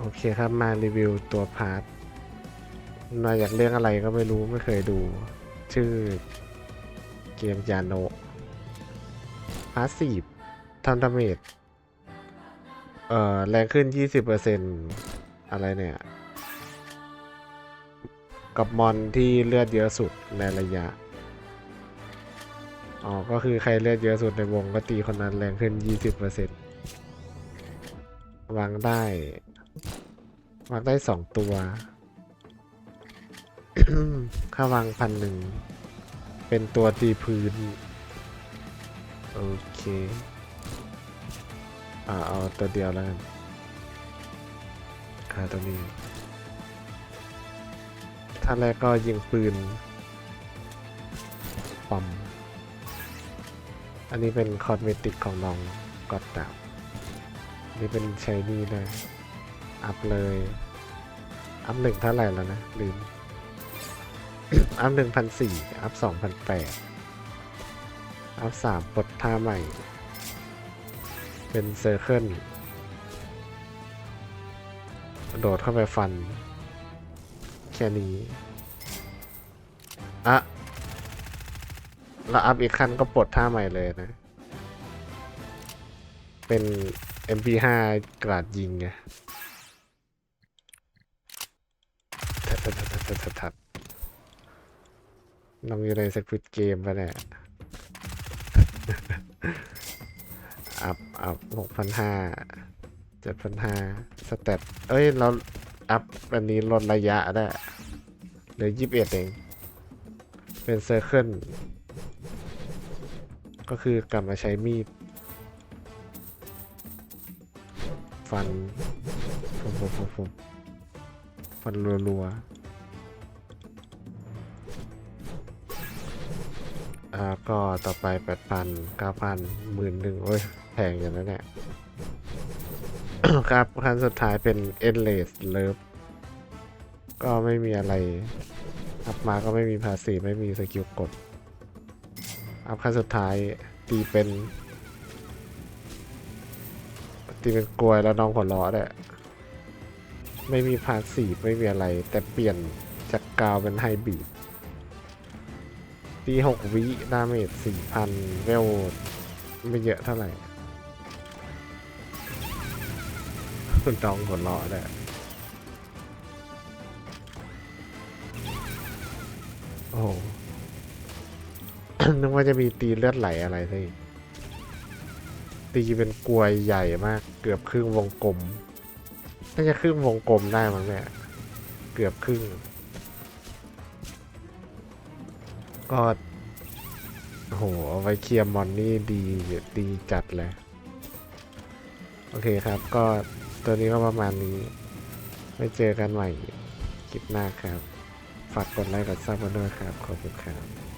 โอเคครับมารีวิวตัวพาร์ทมาจากเรื่องอะไรก็ไม่รู้ไม่เคยดู ชื่อเกมยาโนพาร์ตสซีฟทำดาเมจเอ่อแรงขึ้น 20%อะไรเนี่ย กับมอนที่เลือดเยอะสุดในระยะ อ๋อ ก็คือใครเลือดเยอะสุดในวงก็ตีคนนั้นแรงขึ้น 20%วางได้ วางได้สองตัวค่าวางพันหนึ่ง เป็นตัวตีพื้น โอเค อ่าเอาตัวเดียวแล้วกันค่าตัวนี้ท่านแรกก็ยิงปืนปอม อันนี้เป็นคอสเมติกของน้องกอดดาบนี่เป็นใช้นี่เลย อัพเลย อัพหนึ่งเท่าไหร่แล้วนะ ลืม อัพหนึ่งพันสี่อัพสองพันแปดอัพสามปลดท่าใหม่ เป็นเซอร์เคิลโดดเข้าไปฟัน แค่นี้อะแล้วอัพอีกขั้นก็ปลดท่าใหม่เลยนะ เป็น MP5 กราดยิงไงทัด ทัดทัดทัดน้องอยู่ในสควิตเกมปะเนี่ย อัพอัพหกพันห้าเจ็ดพันห้าสเตปเอ้ย เราอัพอันนี้ลดระยะได้เหลือยี่สิบเอ็ดเอง เป็นเซอร์เคิลก็คือกลับมาใช้มีด ฟันฟุบฟุบฟุบฟุบฟันรัวๆ อ่าก็ต่อไปแปดพันเก้าพันหมื่นหนึ่งโอ้ยแพงอย่างนั้นแหละครับขั้นสุดท้ายเป็น endless love ก็ไม่มีอะไร อัพมาก็ไม่มีภาษีไม่มีสกิลกด อัพขั้นสุดท้ายตีเป็น ตีเป็นกลวยแล้วน้องหัวล้อเนี่ยไม่มีพาสีไม่มีอะไร แต่เปลี่ยนจากกาวเป็นไฮบริด ตีหกวิดาเมจสี่พันเวลไม่เยอะเท่าไหร่น้องหัวล้อเนี่ยโอ้นึกว่าจะมีตีเลือดไหลอะไรซะอีกตีเป็นกลวยใหญ่มาก เกือบครึ่งวงกลมน่าจะครึ่งวงกลมได้มั้งเนี่ย เกือบครึ่ง ก็โอ้โหเอาไว้เคลียร์มอนนี่ดีดีจัดเลย โอเคครับ ก็ตัวนี้ก็ประมาณนี้ ไว้เจอกันใหม่คลิปหน้าครับ ฝากกดไลค์กดซับกันด้วยครับ ขอบคุณครับ